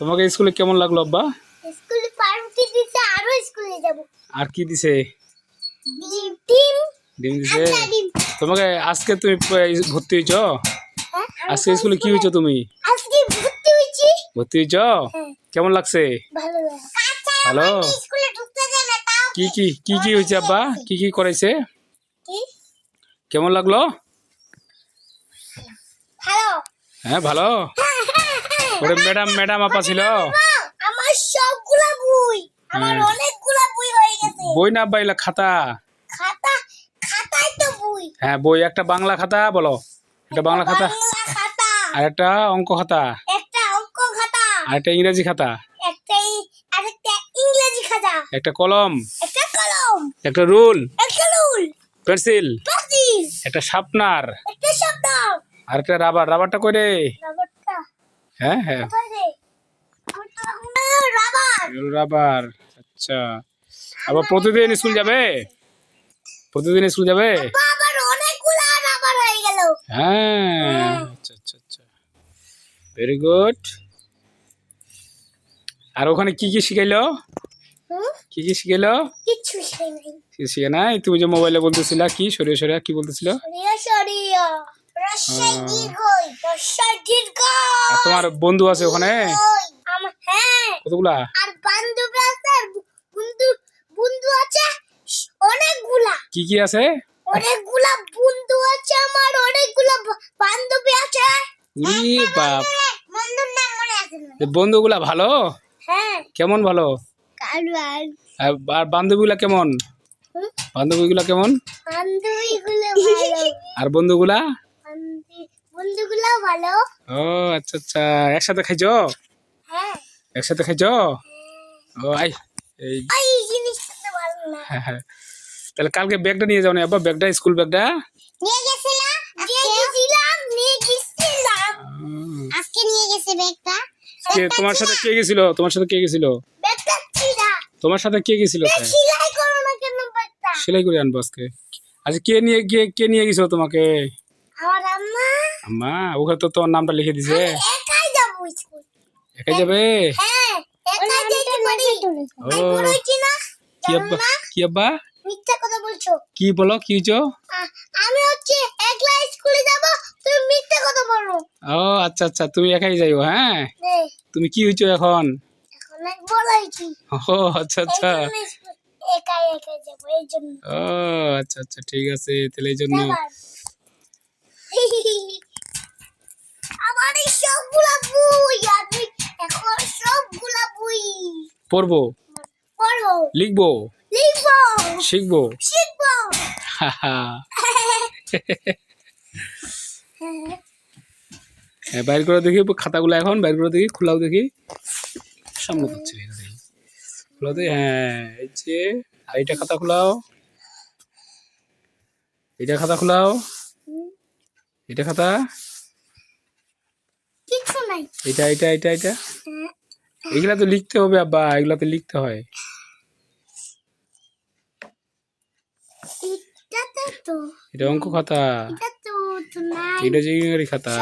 তোমাকে স্কুলে কেমন লাগল আব্বা? স্কুলে পার্টি দিতে আরও স্কুলে যাব। আর কি দিছে? ডিম ডিম। দিছে? আচ্ছা তোমাকে আজকে তুমি ভর্তি হয়েছ? হ্যাঁ আজকে স্কুলে কি হয়েছো তুমি? আজকে ভর্তি হয়েছি। ভর্তি হয়েছ? হ্যাঁ। কেমন লাগছে? ভালো ভালো দেয় কি কি কি কি হয়েছে আব্বা? কি কি করাইছে? কেমন লাগল? ভালো। হ্যাঁ ভালো। ওরে ম্যাডাম ম্যাডাম আপা ছিল। আমার সবগুলা বই আমার। অনেকগুলা বই হয়ে গেছে। বই না বাইলা খাতা। খাতা খাতাই তো বই। হ্যাঁ বই একটা বাংলা খাতা বলো। একটা বাংলা খাতা। আর একটা অঙ্ক খাতা। একটা অঙ্ক খাতা। আর একটা ইংরেজি খাতা। একটা আরেকটা ইংরেজি খাতা। একটা কলম। একটা কলম। একটা রুল। একটা রুল। পেন্সিল। পেন্সিল একটা শার্পনার একটা শব্দ আর একটা রাবার। রাবারটা কই রে? রাবারটা হ্যাঁ হ্যাঁ। রাবার আচ্ছা। আবার প্রতিদিন স্কুল যাবে? প্রতিদিন স্কুল যাবে? হয়ে আচ্ছা আচ্ছা আচ্ছা। ভেরি গুড আর ওখানে কি কি শিখাইলো? কি কি শিখাইলো? কিচ্ছু শিখাই নাই শিখে নাই? তুমি যে মোবাইলে বলতেছিলা কি সরিয়ে সরিয়া কি বলতেছিল? সরিয়া সরিয়া। তোমার বন্ধু আছে ওখানে? হ্যাঁ। কতগুলা? আর বান্ধবী আছে বন্ধু বন্ধু আছে অনেকগুলা। কি কি আছে? অনেকগুলা বন্ধু আছে আমার অনেকগুলা বান্ধবী আছে। বাপ। বন্ধুগুলা ভালো? হ্যাঁ। কেমন ভালো? আর বান্ধবীগুলা কেমন? বান্ধবীগুলা কেমন? বান্ধবীগুলো ভালো। আর বন্ধুগুলা? বন্ধুগুলো ভালো ও আচ্ছা আচ্ছা। একসাথে খাইছো? হ্যাঁ। একসাথে খাইছো? ও আই এই। এই জিনিসটা ভালো না। হ্যাঁ, হ্যাঁ। তাহলে কালকে ব্যাগটা নিয়ে যাও না আব্বা ব্যাগটা স্কুল ব্যাগটা? নিয়ে গেছিলাম নিয়ে গেছিলাম নিয়ে গেছিলাম। আজকে নিয়ে গেছে ব্যাগটা। কে তোমার সাথে কে গেছিল? তোমার সাথে কে গেছিল? ব্যাগটা ছিড়া তোমার সাথে কে গেছিল তাই? সেলাই করো না কেন ব্যাগটা সেলাই করে আনব আজকে। আচ্ছা কে নিয়ে কে কে নিয়ে গেছিল তোমাকে? আম্মা ওখানে তো তোমার নামটা লিখে দিছে। একাই যাব স্কুল। একাই যাবে? হ্যাঁ একাই যেতে পারি। ও। কি আব্বা? না? কি আব্বা? মিথ্যা কথা বলছো। কি বলো? কি হইছো আমি হচ্ছে একলা স্কুলে যাব তুমি মিথ্যা কথা বলো। ও আচ্ছা আচ্ছা তুমি একাই যাইও হ্যাঁ? তুমি কি হইছো এখন? এখন আমি বড় হয়েছি। ও আচ্ছা আচ্ছা। এই জন্য স্কুল- একাই একাই যাব এই জন্য। ও আচ্ছা আচ্ছা ঠিক আছে তাহলে এই জন্য। পড়ব? পড়ব। লিখব? লিখব। শিখব? শিখব। হ্যাঁ বাইর করে দেখি খাতাগুলো এখন বাইর করে দেখি খোলাও দেখি। সামনে দেখি খোলাও দেখি হ্যাঁ এই যে আর এইটা খাতা খোলাও। এটা খাতা খোলাও। এটা খাতা। কিছু নাই। এটা এটা এটা এটা এগুলা তো লিখতে হবে আব্বা এগুলা তো লিখতে হয়। এটা অঙ্ক খাতা। এটা যে খাতা?